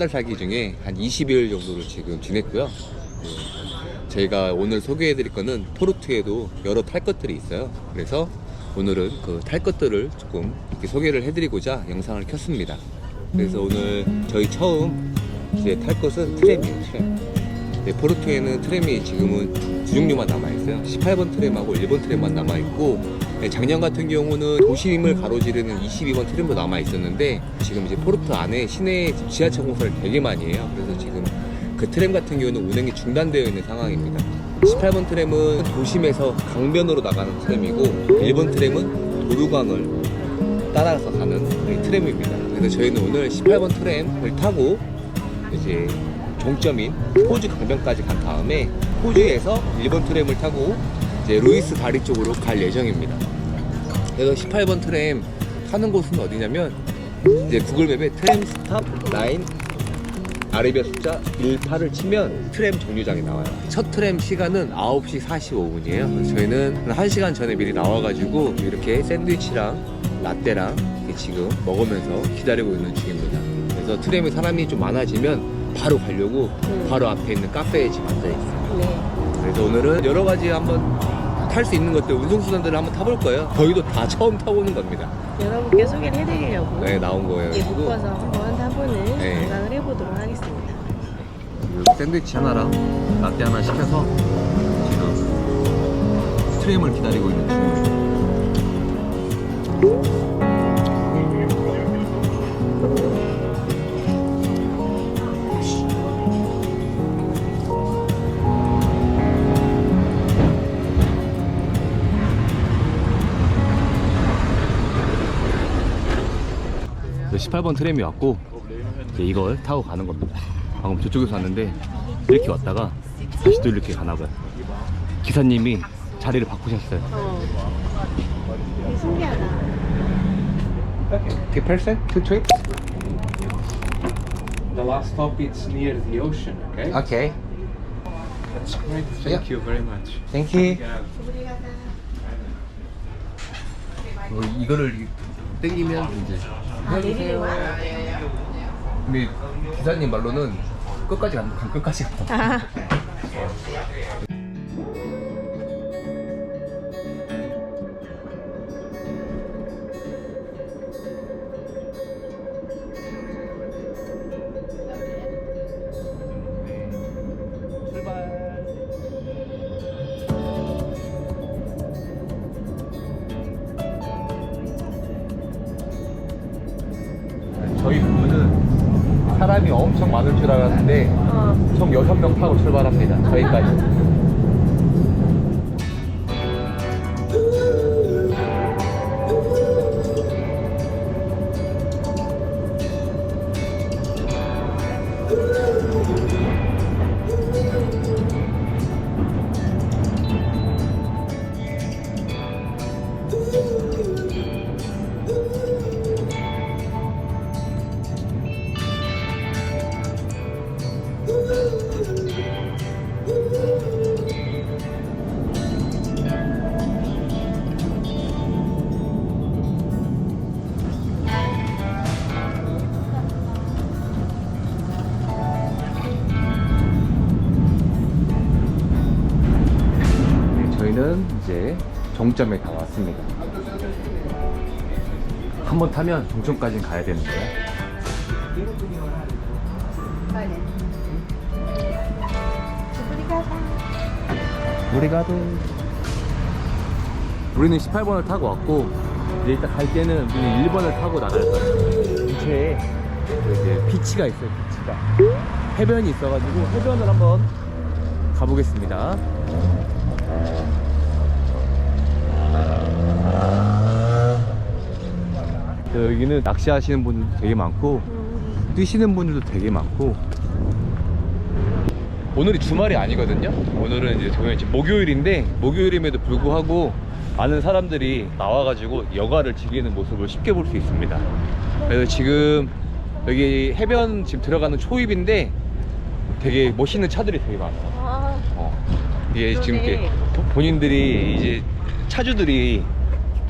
달 살기 중에 한 20일 정도를 지금 지냈고요. 네, 저희가 오늘 소개해 드릴 거는 포르투에도 여러 탈 것들이 있어요. 그래서 오늘은 그 탈 것들을 조금 이렇게 소개를 해드리고자 영상을 켰습니다. 그래서 오늘 저희 처음 이제 탈 것은 트램이에요, 트램. 네, 포르투에는 트램이 지금은 두 종류만 남아있어요. 18번 트램하고 1번 트램만 남아있고, 네, 작년 같은 경우는 도심을 가로지르는 22번 트램도 남아 있었는데, 지금 이제 포르투 안에 지금 지하철 공사를 되게 많이 해요. 그래서 지금 그 트램 같은 경우는 운행이 중단되어 있는 상황입니다. 18번 트램은 도심에서 강변으로 나가는 트램이고, 1번 트램은 도로강을 따라서 가는 그 트램입니다. 그래서 저희는 오늘 18번 트램을 타고 이제 종점인 호주 강변까지 간 다음에 호주에서 1번 트램을 타고 이제 루이스 다리 쪽으로 갈 예정입니다. 그래서 18번 트램 타는 곳은 어디냐면 이제 구글맵에 트램 스탑 라인 아레비아 숫자 18을 치면 트램 정류장이 나와요. 첫 트램 시간은 9시 45분이에요. 그래서 저희는 한 1시간 전에 미리 나와가지고 이렇게 샌드위치랑 라떼랑 지금 먹으면서 기다리고 있는 중입니다. 그래서 트램에 사람이 좀 많아지면 바로 가려고 음. 바로 앞에 있는 카페에 지금 앉아있어요. 네. 그래서 오늘은 여러 가지 한번 탈 수 있는 것들, 운송수단들을 한번 타볼 거예요. 저희도 다 처음 타보는 겁니다. 여러분께 소개를 해드리려고 네, 나온 거예요. 이게 묶어서 한번 타보는 네. 영상을 해보도록 하겠습니다. 샌드위치 하나랑 라떼 하나 시켜서 지금 트램을 기다리고 있는 중입니다. 18번 트램이 왔고 이제 이걸 타고 가는 겁니다. 방금 저쪽에서 왔는데 이렇게 왔다가 다시 또 이렇게 가나 봐요. 기사님이 자리를 바꾸셨어요. 어. 되게 신기하다. 10% to trip? The last stop is near the ocean, okay? Okay. That's great. Thank Yeah. you very much. Thank you. Yeah. 뭐 이거를 땡기면 이제 거야? 근데 기사님 말로는 끝까지 간 끝까지 간다. 저희 부부는 사람이 엄청 많을 줄 알았는데 어. 총 6명 타고 출발합니다. 저희까지. 저희는 이제 종점에 다 왔습니다. 한 번 타면 종점까지 가야 되는 거예요. 우리가도 우리는 18번을 타고 왔고 이제 일단 갈 때는 우리는 1번을 타고 나갈 거예요. 근처에 그 이제 비치가 있어요. 비치가 해변이 있어가지고 해변을 한번 가보겠습니다. 여기는 낚시하시는 분들도 되게 많고 음. 뛰시는 분들도 되게 많고. 오늘이 주말이 아니거든요. 오늘은 이제 저희 지금 목요일인데 목요일임에도 불구하고 많은 사람들이 나와가지고 여가를 즐기는 모습을 쉽게 볼 수 있습니다. 그래서 지금 여기 해변 지금 들어가는 초입인데 되게 멋있는 차들이 되게 많아요. 아, 어. 이게 지금 이렇게 본인들이 이제 차주들이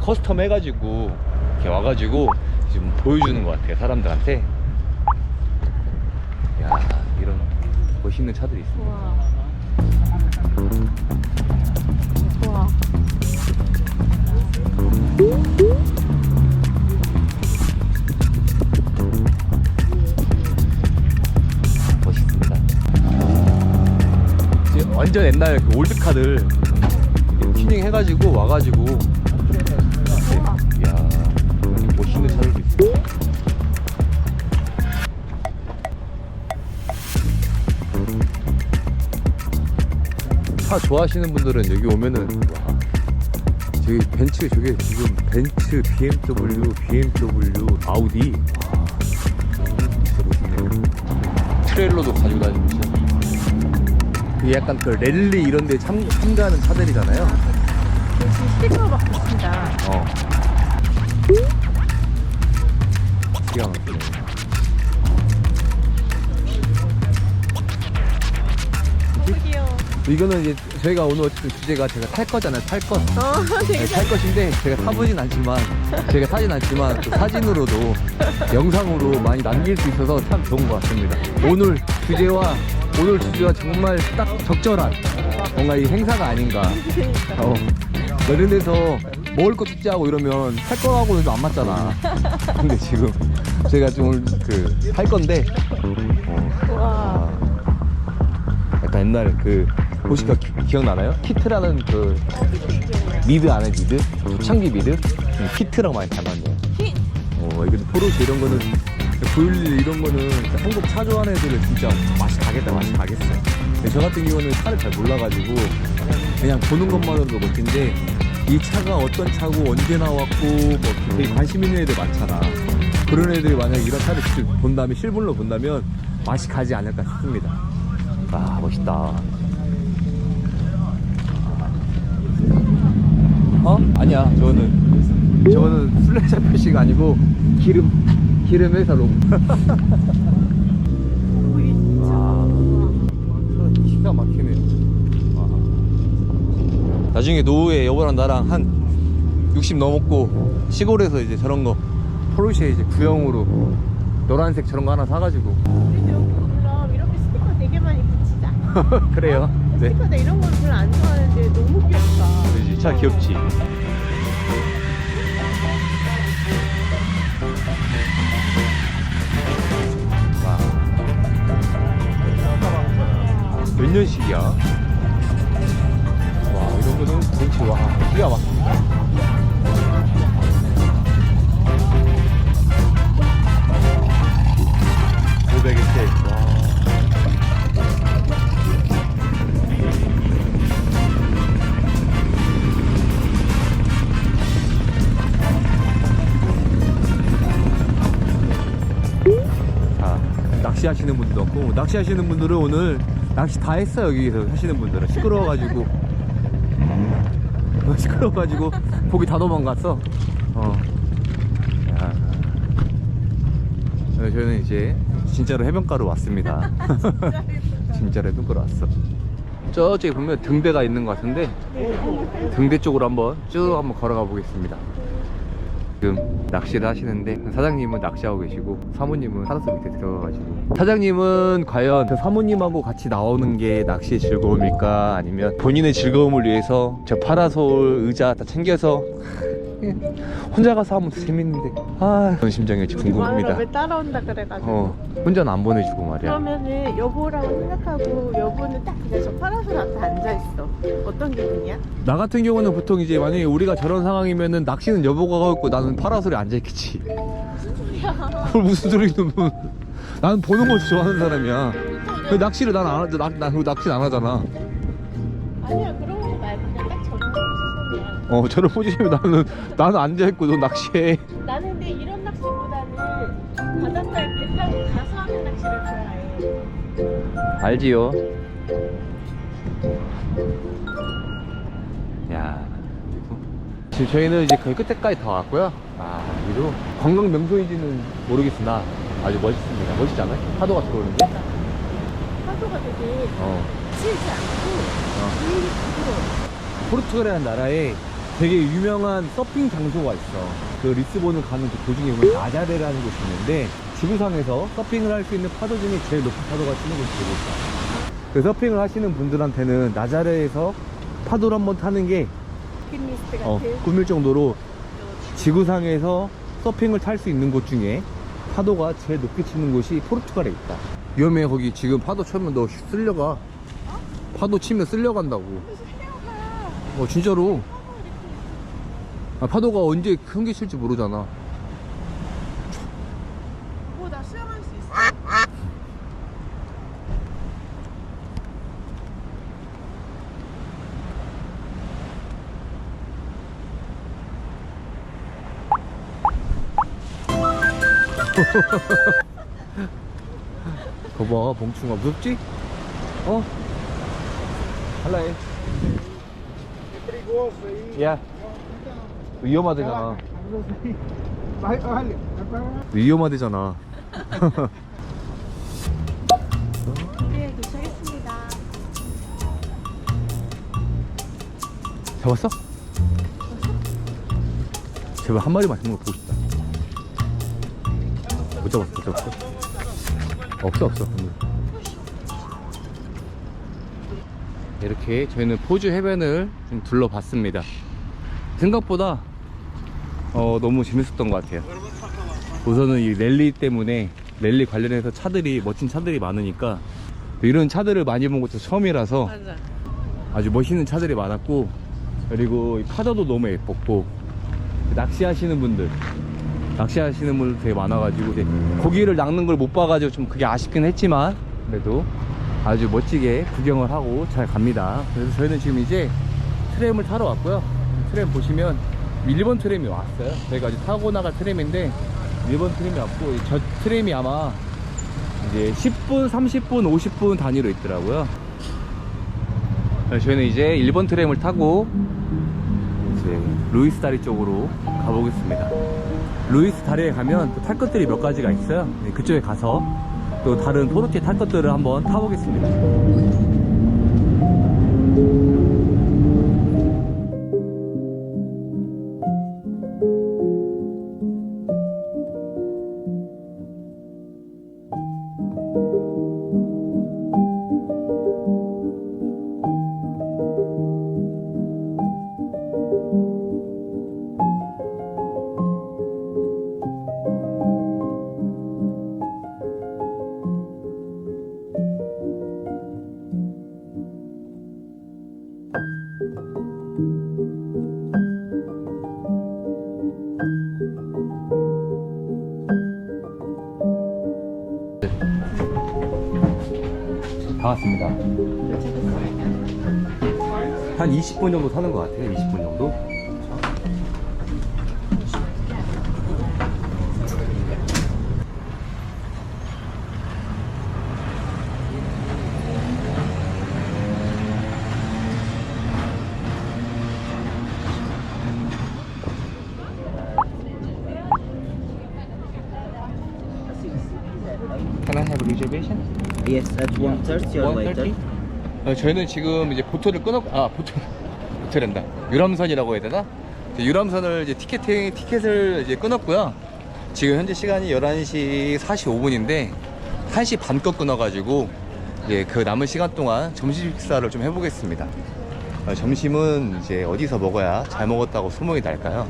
커스텀 해가지고 이렇게 와가지고 지금 보여주는 것 같아요 사람들한테 멋있는 차들이 있어요. 우와. 우와. 완전 옛날 그 올드카들 튜닝 해가지고 와가지고 이야 멋있는 차들도 있어요. 차 좋아하시는 분들은 여기 오면은 와 저기 벤츠 저게 지금 벤츠, BMW, BMW, 아우디 와 진짜. 트레일러도 가지고 다니고 있어요. 이게 약간 그 랠리 이런 데 참, 참가하는 차들이잖아요. 지금 스티커 받고 싶다. 어. 기가 막히네. 너무 귀여워. 이거는 이제 저희가 오늘 어쨌든 주제가 제가 탈 거잖아요. 탈 것. 어, 되게 네, 탈 것인데 제가 타보진 않지만 제가 타진 않지만 또 사진으로도 영상으로 많이 남길 수 있어서 참 좋은 것 같습니다. 오늘 주제와 오늘 주제와 정말 딱 적절한 뭔가 이 행사가 아닌가. 어, 이런 데서 먹을 거 축제하고 이러면 할 거하고는 좀 안 맞잖아. 근데 지금 제가 좀 오늘 그할 건데 어, 우와. 아, 약간 옛날에 그그 기- 기억나나요? 키트라는 그 미드 안에 미드? 초창기 미드? 음, 키트랑 많이 닮았네요. 히. 어, 이게 포르쉐 이런 거는 V11 이런 거는 진짜 한국 차 좋아하는 애들은 진짜 맛이 가겠다 맛이 가겠어. 근데 저 같은 경우는 차를 잘 몰라가지고 그냥 보는 것만으로도 멋진데 이 차가 어떤 차고 언제 나왔고 뭐 되게 관심 있는 애들 많잖아. 그런 애들이 만약에 이런 차를 직접 본 다음에 실물로 본다면 맛이 가지 않을까 싶습니다. 아 멋있다. 어? 아니야 저거는 저거는 슬래셔 표시가 아니고 기름 기름 회사 로고. 우와. 기가 막히네. 나중에 노후에 여보랑 나랑 한 60 넘었고 시골에서 이제 저런 거 포르쉐 이제 구형으로 노란색 저런 거 하나 사가지고 우리도 이렇게 스티커 되게 많이 붙이자. 그래요. 네. 스티커 나 이런 걸 별로 안 좋아하는데 너무 귀엽다. 그렇지 차 귀엽지. 와. 몇 년식이야? 와 이런 거는 벤츠 와 기가 막힙니다. 오백일 대. 와. 자, 낚시하시는 분들도 없고 낚시하시는 분들은 오늘 낚시 다 했어요 여기서 하시는 분들은 시끄러워가지고 시끄러워가지고 고기 다 도망갔어? 어. 야. 네, 저희는 이제 진짜로 해변가로 왔습니다. 진짜로 해변가로 왔어. 저쪽에 보면 등대가 있는 것 같은데 등대 쪽으로 한번 쭉 한번 걸어가 보겠습니다 지금 낚시를 하시는데 사장님은 낚시하고 계시고 사모님은 파라솔 밑에 들어가가지고. 사장님은 과연 그 사모님하고 같이 나오는 게 낚시의 즐거움일까? 아니면 본인의 즐거움을 위해서 저 파라솔 의자 다 챙겨서 혼자 가서 하면 더 재밌는데. 아 그런 심정일지 궁금합니다. 왜 따라온다 그래가지고. 어 혼자는 안 보내주고 말이야. 그러면은 여보라고 생각하고 여보는 딱 그냥 저 파라솔 어. 어떤 기분이야? 나 같은 경우는 보통 이제 만약에 우리가 저런 상황이면은 낚시는 여보가 가고 있고 나는 파라솔에 앉아있겠지 그걸 무슨 소리는 뭐. 나는 보는 걸 좋아하는 사람이야 그 낚시를 난 안 하자 나, 나 낚시는 안 하잖아 아니야 그런 거 말고 그냥 딱 저런 포지션이야. 어 저런 포지션이 나는 나는 앉아있고 너 낚시해 나는 근데 이런 낚시보다는 바닷가에 배 타고 가서 하는 낚시를 좋아해. 알지요 지금 저희는 이제 거의 끝에까지 다 왔고요 아 여기도 관광 명소인지는 모르겠으나 아주 멋있습니다 멋있지 않아요? 파도가 들어오는데 파도가 되게 어. 치지 않고 어. 되게 부드러워. 포르투갈이라는 나라에 되게 유명한 서핑 장소가 있어. 그 리스본을 가는 그 도중에 보면 아자레라는 곳이 있는데 지구상에서 서핑을 할 수 있는 파도 중에 제일 높은 파도가 치는 곳이 되고 있어. 그 서핑을 하시는 분들한테는 나자레에서 파도를 한번 타는 게 버킷리스트 같은. 어, 꿈일 정도로 지구상에서 서핑을 탈 수 있는 곳 중에 파도가 제일 높게 치는 곳이 포르투갈에 있다. 위험해 거기 지금 파도 쳐면 너 쓸려가. 파도 치면 쓸려간다고. 어 진짜로. 아, 파도가 언제 큰 게 칠지 모르잖아. 오, 나 수영할 수 있어. 거봐 봉충아 무섭지? 어? 할라해. 야. 위험하대잖아. 위험하대잖아. 네, 도착했습니다. 잡았어? 제발 한 마리만 잡는 거 보고 싶다. 못 잡았어, 못 잡았어. 없어, 없어. 이렇게 저희는 포주 해변을 좀 둘러봤습니다. 생각보다 어, 너무 재밌었던 것 같아요. 우선은 이 랠리 때문에 랠리 관련해서 차들이 멋진 차들이 많으니까 이런 차들을 많이 본 것도 처음이라서 맞아. 아주 멋있는 차들이 많았고 그리고 이 파도도 너무 예뻤고 낚시하시는 분들 낚시하시는 분들 되게 많아가지고 이제 고기를 낚는 걸 못 봐가지고 좀 그게 아쉽긴 했지만 그래도 아주 멋지게 구경을 하고 잘 갑니다. 그래서 저희는 지금 이제 트램을 타러 왔고요. 트램 보시면 1번 트램이 왔어요. 저희가 아직 타고 나갈 트램인데 1번 트램이 왔고 저 트램이 아마 이제 10분 30분 50분 단위로 있더라고요. 네, 저희는 이제 1번 트램을 타고 이제 루이스 다리 쪽으로 가보겠습니다. 루이스 다리에 가면 또 탈 것들이 몇 가지가 있어요. 네, 그쪽에 가서 또 다른 포르투에 탈 것들을 한번 타보겠습니다. 다 한 20분 정도 타는 것 같아요. 20분 정도. Reservation? Yes, at 1.30 or later. 130? 어, 저희는 지금 이제 보트를 끊었고 아 보트 보트랜다 유람선이라고 해야 되나? 이제 유람선을 이제 티켓팅 티켓을 이제 끊었고요. 지금 현재 시간이 11시 45분인데 1시 반껏 끊어가지고 이제 그 남은 시간 동안 점심 식사를 좀 해보겠습니다. 어, 점심은 이제 어디서 먹어야 잘 먹었다고 소문이 날까요?